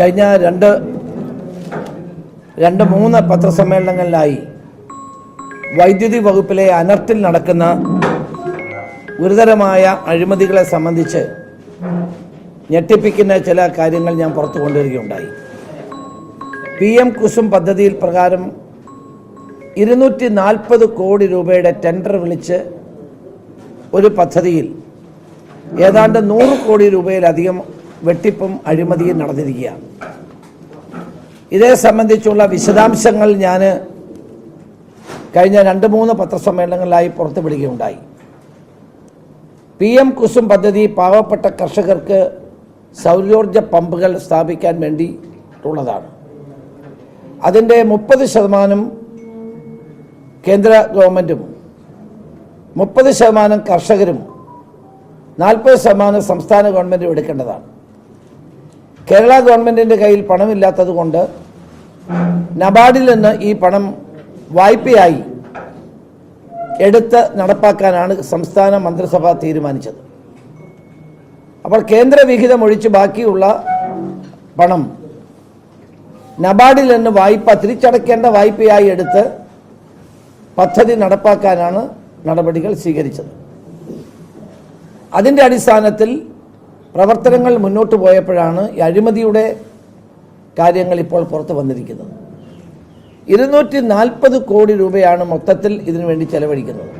കഴിഞ്ഞ രണ്ട് രണ്ട് മൂന്ന് പത്രസമ്മേളനങ്ങളിലായി വൈദ്യുതി വകുപ്പിലെ അനർത്തിൽ നടക്കുന്ന ഗുരുതരമായ അഴിമതികളെ സംബന്ധിച്ച് ഞെട്ടിപ്പിക്കുന്ന ചില കാര്യങ്ങൾ ഞാൻ പുറത്തു കൊണ്ടുവരികയുണ്ടായി. പി എം കുസും പദ്ധതിയിൽ പ്രകാരം ഇരുന്നൂറ്റി നാൽപ്പത് കോടി രൂപയുടെ ടെൻഡർ വിളിച്ച് ഒരു പദ്ധതിയിൽ ഏതാണ്ട് നൂറ് കോടി രൂപയിലധികം വെട്ടിപ്പും അഴിമതിയും നടന്നിരിക്കുകയാണ്. ഇതേ സംബന്ധിച്ചുള്ള വിശദാംശങ്ങൾ ഞാൻ കഴിഞ്ഞ രണ്ട് മൂന്ന് പത്രസമ്മേളനങ്ങളിലായി പുറത്തുവിടുകയുണ്ടായി. പി എം കുസും പദ്ധതി പാവപ്പെട്ട കർഷകർക്ക് സൗരോർജ പമ്പുകൾ സ്ഥാപിക്കാൻ വേണ്ടി ഉള്ളതാണ് അതിന്റെ മുപ്പത് ശതമാനം കേന്ദ്ര ഗവൺമെന്റും മുപ്പത് ശതമാനം കർഷകരും നാൽപ്പത് ശതമാനം സംസ്ഥാന ഗവൺമെന്റും എടുക്കേണ്ടതാണ്. കേരള ഗവൺമെന്റിന്റെ കയ്യിൽ പണമില്ലാത്തത് കൊണ്ട് നബാർഡിൽ നിന്ന് ഈ പണം വായ്പയായി എടുത്ത് നടപ്പാക്കാനാണ് സംസ്ഥാന മന്ത്രിസഭ തീരുമാനിച്ചത്. അപ്പോൾ കേന്ദ്ര വിഹിതം ഒഴിച്ച് ബാക്കിയുള്ള പണം നബാർഡിൽ നിന്ന് വായ്പ തിരിച്ചടയ്ക്കേണ്ട വായ്പയായി എടുത്ത് പദ്ധതി നടപ്പാക്കാനാണ് നടപടികൾ സ്വീകരിച്ചത്. അതിന്റെ അടിസ്ഥാനത്തിൽ പ്രവർത്തനങ്ങൾ മുന്നോട്ട് പോയപ്പോഴാണ് ഈ അഴിമതിയുടെ കാര്യങ്ങൾ ഇപ്പോൾ പുറത്തു വന്നിരിക്കുന്നത്. ഇരുന്നൂറ്റി നാൽപ്പത് കോടി രൂപയാണ് മൊത്തത്തിൽ ഇതിനു വേണ്ടി ചെലവഴിക്കുന്നത്.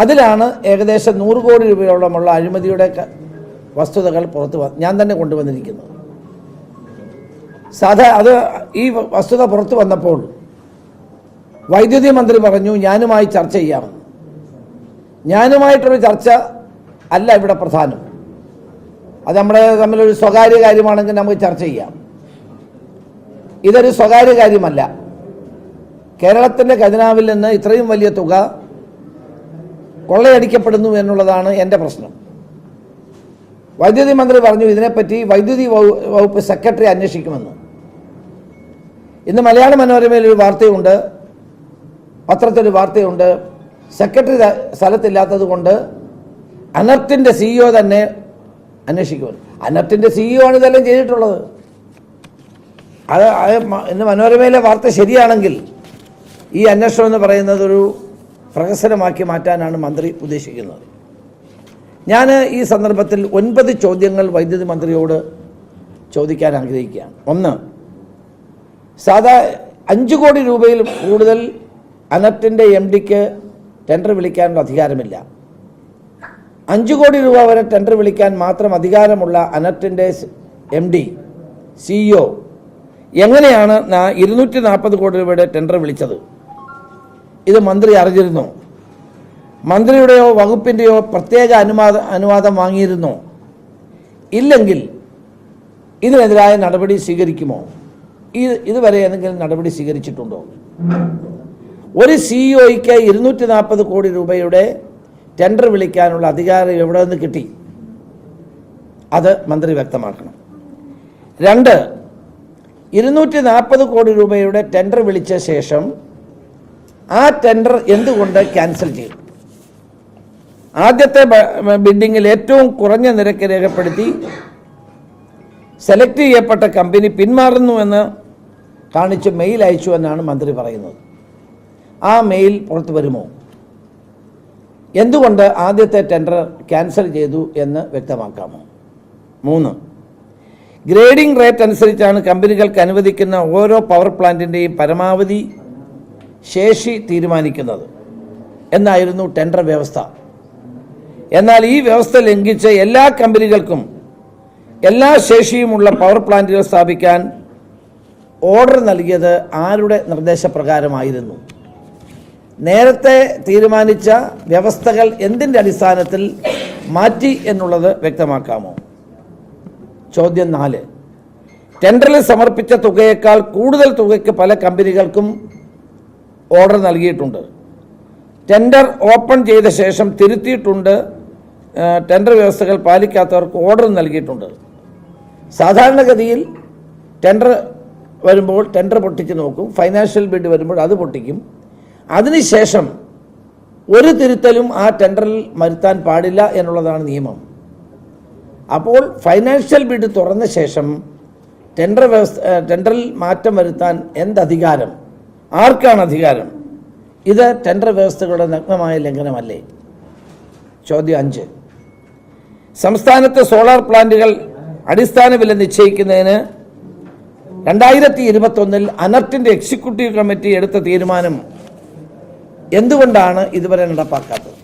അതിലാണ് ഏകദേശം നൂറ് കോടി രൂപയോളമുള്ള അഴിമതിയുടെ വസ്തുതകൾ പുറത്ത് ഞാൻ തന്നെ കൊണ്ടുവന്നിരിക്കുന്നത് സാധാ അത് ഈ വസ്തുത പുറത്തു വന്നപ്പോൾ വൈദ്യുതി മന്ത്രി പറഞ്ഞു ഞാനുമായി ചർച്ച ചെയ്യാമെന്ന് ഞാനുമായിട്ടൊരു ചർച്ച അല്ല ഇവിടെ പ്രധാനം. അത് നമ്മുടെ തമ്മിലൊരു സ്വകാര്യ കാര്യമാണെങ്കിൽ നമുക്ക് ചർച്ച ചെയ്യാം. ഇതൊരു സ്വകാര്യ കാര്യമല്ല. കേരളത്തിന്റെ ഖജനാവിൽ നിന്ന് ഇത്രയും വലിയ തുക കൊള്ളയടിക്കപ്പെടുന്നു എന്നുള്ളതാണ് എന്റെ പ്രശ്നം. വൈദ്യുതി മന്ത്രി പറഞ്ഞു ഇതിനെപ്പറ്റി വൈദ്യുതി വകുപ്പ് സെക്രട്ടറി അന്വേഷിക്കുമെന്ന്. ഇന്ന് മലയാള മനോരമയിൽ ഒരു വാർത്തയുണ്ട്. പത്രത്തിലൊരു വാർത്തയുണ്ട്. സെക്രട്ടറി സ്ഥലത്തില്ലാത്തത് കൊണ്ട് അനർട്ടിന്റെ സിഇഒ തന്നെ അന്വേഷിക്കുമെന്ന് അനർത്തിന്റെ സിഇഒ ആണ് ഇതെല്ലാം ചെയ്തിട്ടുള്ളത്. അത് ഇന്ന് മനോരമയിലെ വാർത്ത ശരിയാണെങ്കിൽ ഈ അന്വേഷണം എന്ന് പറയുന്നത് ഒരു പ്രഹസനമാക്കി മാറ്റാനാണ് മന്ത്രി ഉദ്ദേശിക്കുന്നത്. ഞാൻ ഈ സന്ദർഭത്തിൽ ഒൻപത് ചോദ്യങ്ങൾ വൈദ്യുതി മന്ത്രിയോട് ചോദിക്കാൻ ആഗ്രഹിക്കുകയാണ്. ഒന്ന് സാധാ അഞ്ച് കോടി രൂപയിൽ കൂടുതൽ അനർട്ടിന്റെ എം ഡിക്ക് ടെൻഡർ വിളിക്കാനുള്ള അധികാരമില്ല. അഞ്ച് കോടി രൂപ വരെ ടെൻഡർ വിളിക്കാൻ മാത്രം അധികാരമുള്ള അനർട്ടിന്റെ എം ഡി സിഇഒ എങ്ങനെയാണ് നാ- ഇരുന്നൂറ്റി നാൽപ്പത് കോടി രൂപയുടെ ടെൻഡർ വിളിച്ചത്? ഇത് മന്ത്രി അറിഞ്ഞിരുന്നു. മന്ത്രിയുടെയോ വകുപ്പിന്റെയോ പ്രത്യേക അനുവാദ അനുവാദം വാങ്ങിയിരുന്നോ. ഇല്ലെങ്കിൽ ഇതിനെതിരായ നടപടി സ്വീകരിക്കുമോ? ഇത് ഇതുവരെ എന്തെങ്കിലും നടപടി സ്വീകരിച്ചിട്ടുണ്ടോ? ഒരു സിഇഒയ്ക്ക് ഇരുന്നൂറ്റി നാൽപ്പത് കോടി രൂപയുടെ ടെൻഡർ വിളിക്കാനുള്ള അധികാരം എവിടെ നിന്ന് കിട്ടി? അത് മന്ത്രി വ്യക്തമാക്കണം. രണ്ട് ഇരുന്നൂറ്റി നാൽപ്പത് കോടി രൂപയുടെ ടെൻഡർ വിളിച്ച ശേഷം ആ ടെൻഡർ എന്തുകൊണ്ട് ക്യാൻസൽ ചെയ്തു? ആദ്യത്തെ ബിഡിങ്ങിൽ ഏറ്റവും കുറഞ്ഞ നിരക്ക് രേഖപ്പെടുത്തി സെലക്ട് ചെയ്യപ്പെട്ട കമ്പനി പിന്മാറുന്നുവെന്ന് കാണിച്ച് മെയിൽ അയച്ചു എന്നാണ് മന്ത്രി പറയുന്നത്. ആ മെയിൽ പുറത്തു വരുമോ? എന്തുകൊണ്ട് ആദ്യത്തെ ടെൻഡർ ക്യാൻസൽ ചെയ്തു എന്ന് വ്യക്തമാക്കാമോ? മൂന്ന്. ഗ്രേഡിംഗ് റേറ്റ് അനുസരിച്ചാണ് കമ്പനികൾക്ക് അനുവദിക്കുന്ന ഓരോ പവർ പ്ലാന്റിന്റെയും പരമാവധി ശേഷി തീരുമാനിക്കുന്നത്. എന്നായിരുന്നു ടെൻഡർ വ്യവസ്ഥ. എന്നാൽ ഈ വ്യവസ്ഥ ലംഘിച്ച എല്ലാ കമ്പനികൾക്കും എല്ലാ ശേഷിയുമുള്ള പവർ പ്ലാന്റുകൾ സ്ഥാപിക്കാൻ ഓർഡർ നൽകിയത് ആരുടെ നിർദ്ദേശപ്രകാരമായിരുന്നു? നേരത്തെ തീരുമാനിച്ച വ്യവസ്ഥകൾ എന്തിന്റെ അടിസ്ഥാനത്തിൽ മാറ്റി എന്നുള്ളത് വ്യക്തമാക്കാമോ? ചോദ്യം നാല്. ടെൻഡറിൽ സമർപ്പിച്ച തുകയേക്കാൾ കൂടുതൽ തുകയ്ക്ക് പല കമ്പനികൾക്കും ഓർഡർ നൽകിയിട്ടുണ്ട്. ടെൻഡർ ഓപ്പൺ ചെയ്ത ശേഷം തിരുത്തിയിട്ടുണ്ട് ടെൻഡർ വ്യവസ്ഥകൾ പാലിക്കാത്തവർക്ക് ഓർഡർ നൽകിയിട്ടുണ്ട്. സാധാരണഗതിയിൽ ടെൻഡർ വരുമ്പോൾ ടെൻഡർ പൊട്ടിച്ച് നോക്കും ഫൈനാൻഷ്യൽ ബിഡ് വരുമ്പോൾ അത് പൊട്ടിക്കും. അതിനുശേഷം ഒരു തിരുത്തലും ആ ടെൻഡറിൽ വരുത്താൻ പാടില്ല എന്നുള്ളതാണ് നിയമം. അപ്പോൾ ഫൈനാൻഷ്യൽ ബിഡ് തുറന്ന ശേഷം ടെൻഡർ വ്യവസ്ഥ ടെൻഡറിൽ മാറ്റം വരുത്താൻ എന്തധികാരം? ആർക്കാണ് അധികാരം? ഇത് ടെൻഡർ വ്യവസ്ഥകളുടെ നഗ്നമായ ലംഘനമല്ലേ? ചോദ്യം അഞ്ച്. സംസ്ഥാനത്തെ സോളാർ പ്ലാന്റുകൾ അടിസ്ഥാന വില നിശ്ചയിക്കുന്നതിന് രണ്ടായിരത്തി ഇരുപത്തൊന്നിൽ അനർട്ടിന്റെ എക്സിക്യൂട്ടീവ് കമ്മിറ്റി എടുത്ത തീരുമാനം എന്തുകൊണ്ടാണ് ഇതുവരെ നടപ്പാക്കാത്തത്?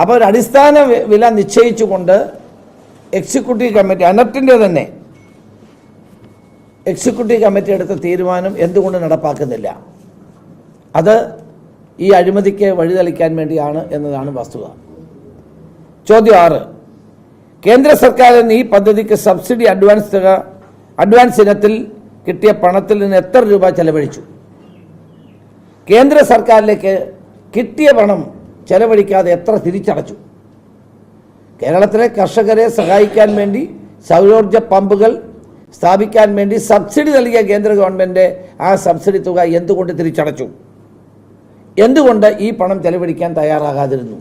അപ്പോൾ ഒരു അടിസ്ഥാന വില നിശ്ചയിച്ചുകൊണ്ട് എക്സിക്യൂട്ടീവ് കമ്മിറ്റി അനർട്ടിന്റെ തന്നെ എക്സിക്യൂട്ടീവ് കമ്മിറ്റി എടുത്ത തീരുമാനം എന്തുകൊണ്ട് നടപ്പാക്കുന്നില്ല? അത് ഈ അഴിമതിക്ക് വഴിതെളിക്കാൻ വേണ്ടിയാണ് എന്നതാണ് വസ്തുത. ചോദ്യം ആറ്. കേന്ദ്ര സർക്കാരിന് ഈ പദ്ധതിക്ക് സബ്സിഡി അഡ്വാൻസ് തുക അഡ്വാൻസ് ഇനത്തിൽ കിട്ടിയ പണത്തിൽ നിന്ന് എത്ര രൂപ ചെലവഴിച്ചു? കേന്ദ്ര സർക്കാരിലേക്ക് കിട്ടിയ പണം ചെലവഴിക്കാതെ എത്ര തിരിച്ചടച്ചു? കേരളത്തിലെ കർഷകരെ സഹായിക്കാൻ വേണ്ടി സൗരോർജ പമ്പുകൾ സ്ഥാപിക്കാൻ വേണ്ടി സബ്സിഡി നൽകിയ കേന്ദ്ര ഗവൺമെന്റ് ആ സബ്സിഡി തുക എന്തുകൊണ്ട് തിരിച്ചടച്ചു? എന്തുകൊണ്ട് ഈ പണം ചെലവഴിക്കാൻ തയ്യാറാകാതിരുന്നു?